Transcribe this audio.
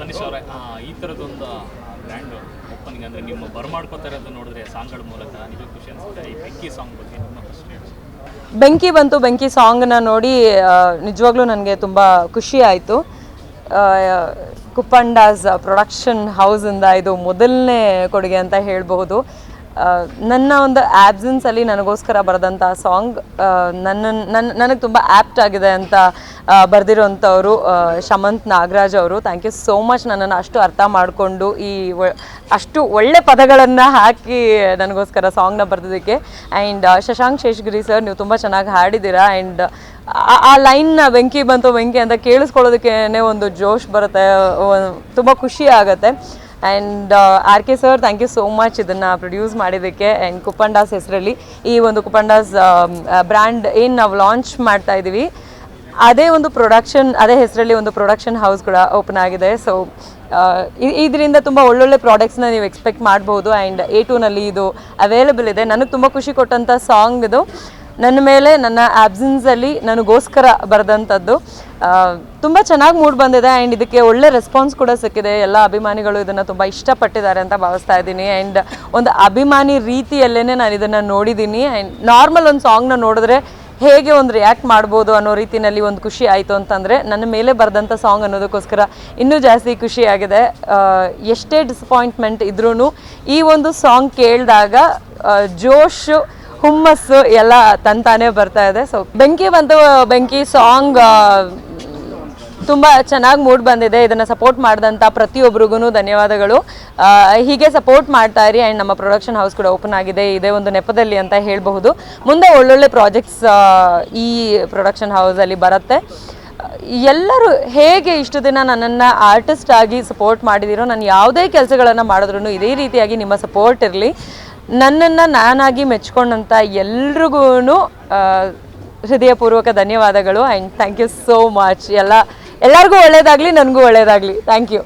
ತನಿಷ್ ಅವರೇ. ಈ ಥರದೊಂದು brand opening ಅಂದರೆ ನಿಮ್ಮ ಬರ್ಮಾಡ್ಕೋತಾ ಇರೋದು ನೋಡಿದ್ರೆ ಸಾಂಗ್ಗಳ ಮೂಲಕ ನಿಮಗೆ ಖುಷಿ ಅನಿಸುತ್ತೆ. ಈ ಬೆಂಕಿ ಸಾಂಗ್ ಬಗ್ಗೆ ನಿಮ್ಮ ಫಸ್ಟ್ ಬೆಂಕಿ ಬಂತು, ಬೆಂಕಿ ಸಾಂಗ್ನ ನೋಡಿ ನಿಜವಾಗ್ಲೂ ನನಗೆ ತುಂಬ ಖುಷಿ ಆಯಿತು. ಕುಪ್ಪಂಡಾಸ್ ಪ್ರೊಡಕ್ಷನ್ ಹೌಸಿಂದ ಇದು ಮೊದಲನೇ ಕೊಡುಗೆ ಅಂತ ಹೇಳಬಹುದು. ನನ್ನ ಒಂದು ಆ್ಯಬ್ಸೆನ್ಸಲ್ಲಿ ನನಗೋಸ್ಕರ ಬರೆದಂಥ ಸಾಂಗ್ ನನ್ನ ನನ್ನ, ನನಗೆ ತುಂಬ ಆ್ಯಪ್ಟ್ ಆಗಿದೆ ಅಂತ ಬರೆದಿರೋಂಥವ್ರು ಶಮಂತ್ ನಾಗರಾಜ್ ಅವರು. ಥ್ಯಾಂಕ್ ಯು ಸೋ ಮಚ್ ನನ್ನನ್ನು ಅಷ್ಟು ಅರ್ಥ ಮಾಡಿಕೊಂಡು ಈ ಅಷ್ಟು ಒಳ್ಳೆ ಪದಗಳನ್ನು ಹಾಕಿ ನನಗೋಸ್ಕರ ಸಾಂಗ್ನ ಬರೆದಿದ್ದಕ್ಕೆ. ಆ್ಯಂಡ್ ಶಶಾಂಕ್ ಶೇಷಗಿರಿ ಸರ್ ನೀವು ತುಂಬ ಚೆನ್ನಾಗಿ ಹಾಡಿದ್ದೀರಾ. ಆ್ಯಂಡ್ ಆ ಲೈನ್ನ ಬೆಂಕಿ ಬಂತು ಬೆಂಕಿ ಅಂತ ಕೇಳಿಸ್ಕೊಳ್ಳೋದಕ್ಕೇ ಒಂದು ಜೋಶ್ ಬರುತ್ತೆ. ತುಂಬ ಖುಷಿ ಆಗುತ್ತೆ. And R K sir thank you so much ಇದನ್ನು ಪ್ರೊಡ್ಯೂಸ್ ಮಾಡಿದ್ದಕ್ಕೆ. ಆ್ಯಂಡ್ ಕುಪ್ಪಂಡಾಸ್ ಹೆಸರಲ್ಲಿ ಈ ಒಂದು ಕುಪ್ಪಂಡಾಸ್ ಬ್ರ್ಯಾಂಡ್ ಏನು ನಾವು ಲಾಂಚ್ ಮಾಡ್ತಾ ಇದ್ದೀವಿ ಅದೇ ಒಂದು ಪ್ರೊಡಕ್ಷನ್ ಅದೇ ಹೆಸರಲ್ಲಿ ಒಂದು ಪ್ರೊಡಕ್ಷನ್ ಹೌಸ್ ಕೂಡ ಓಪನ್ ಆಗಿದೆ. ಸೊ ಇದರಿಂದ ತುಂಬ ಒಳ್ಳೊಳ್ಳೆ ಪ್ರಾಡಕ್ಟ್ಸ್ನ ನೀವು ಎಕ್ಸ್ಪೆಕ್ಟ್ ಮಾಡ್ಬೋದು ಆ್ಯಂಡ್ ಎ ಟೂನಲ್ಲಿ ಇದು ಅವೈಲೇಬಲ್ ಇದೆ. ನನಗೆ ತುಂಬ ಖುಷಿ ಕೊಟ್ಟಂಥ ಸಾಂಗ್ ಇದು. ನನ್ನ ಮೇಲೆ, ನನ್ನ ಆಬ್ಸೆನ್ಸಲ್ಲಿ ನನಗೋಸ್ಕರ ಬರೆದಂಥದ್ದು. ತುಂಬ ಚೆನ್ನಾಗಿ ಮೂಡ್ ಬಂದಿದೆ ಆ್ಯಂಡ್ ಇದಕ್ಕೆ ಒಳ್ಳೆ ರೆಸ್ಪಾನ್ಸ್ ಕೂಡ ಸಿಕ್ಕಿದೆ. ಎಲ್ಲ ಅಭಿಮಾನಿಗಳು ಇದನ್ನು ತುಂಬ ಇಷ್ಟಪಟ್ಟಿದ್ದಾರೆ ಅಂತ ಭಾವಿಸ್ತಾ ಇದ್ದೀನಿ. ಆ್ಯಂಡ್ ಒಂದು ಅಭಿಮಾನಿ ರೀತಿಯಲ್ಲೇ ನಾನು ಇದನ್ನು ನೋಡಿದ್ದೀನಿ. ಆ್ಯಂಡ್ ನಾರ್ಮಲ್ ಒಂದು ಸಾಂಗ್ನ ನೋಡಿದ್ರೆ ಹೇಗೆ ಒಂದು ರಿಯಾಕ್ಟ್ ಮಾಡ್ಬೋದು ಅನ್ನೋ ರೀತಿಯಲ್ಲಿ ಒಂದು ಖುಷಿ ಆಯಿತು ಅಂತಂದರೆ ನನ್ನ ಮೇಲೆ ಬರೆದಂಥ ಸಾಂಗ್ ಅನ್ನೋದಕ್ಕೋಸ್ಕರ ಇನ್ನೂ ಜಾಸ್ತಿ ಖುಷಿ ಆಗಿದೆ. ಎಷ್ಟೇ ಡಿಸಪಾಯಿಂಟ್ಮೆಂಟ್ ಇದ್ರೂ ಈ ಒಂದು ಸಾಂಗ್ ಕೇಳಿದಾಗ ಜೋಶ್, ಹುಮ್ಮಸ್ಸು ಎಲ್ಲ ತಂತಾನೆ ಬರ್ತಾ ಇದೆ. ಸೊ ಬೆಂಕಿ ಬಂತು, ಬೆಂಕಿ ಸಾಂಗ್ ತುಂಬ ಚೆನ್ನಾಗಿ ಮೂಡ್ ಬಂದಿದೆ. ಇದನ್ನು ಸಪೋರ್ಟ್ ಮಾಡಿದಂಥ ಪ್ರತಿಯೊಬ್ಬರಿಗೂ ಧನ್ಯವಾದಗಳು. ಹೀಗೆ ಸಪೋರ್ಟ್ ಮಾಡ್ತಾ ಇರಿ. ಆ್ಯಂಡ್ ನಮ್ಮ ಪ್ರೊಡಕ್ಷನ್ ಹೌಸ್ ಕೂಡ ಓಪನ್ ಆಗಿದೆ. ಇದೇ ಒಂದು ನೆಪದಲ್ಲಿ ಅಂತ ಹೇಳಬಹುದು. ಮುಂದೆ ಒಳ್ಳೊಳ್ಳೆ ಪ್ರಾಜೆಕ್ಟ್ಸ್ ಈ ಪ್ರೊಡಕ್ಷನ್ ಹೌಸಲ್ಲಿ ಬರುತ್ತೆ. ಎಲ್ಲರೂ ಹೇಗೆ ಇಷ್ಟು ದಿನ ನನ್ನನ್ನು ಆರ್ಟಿಸ್ಟ್ ಆಗಿ ಸಪೋರ್ಟ್ ಮಾಡಿದಿರೋ, ನಾನು ಯಾವುದೇ ಕೆಲಸಗಳನ್ನು ಮಾಡಿದ್ರು ಇದೇ ರೀತಿಯಾಗಿ ನಿಮ್ಮ ಸಪೋರ್ಟ್ ಇರಲಿ. ನನ್ನನ್ನು ನಾನಾಗಿ ಮೆಚ್ಕೊಂಡಂಥ ಎಲ್ರಿಗೂ ಹೃದಯಪೂರ್ವಕ ಧನ್ಯವಾದಗಳು. And thank you so much ಎಲ್ಲ ಎಲ್ಲರಿಗೂ ಒಳ್ಳೇದಾಗಲಿ ನನಗೂ ಒಳ್ಳೇದಾಗಲಿ. Thank you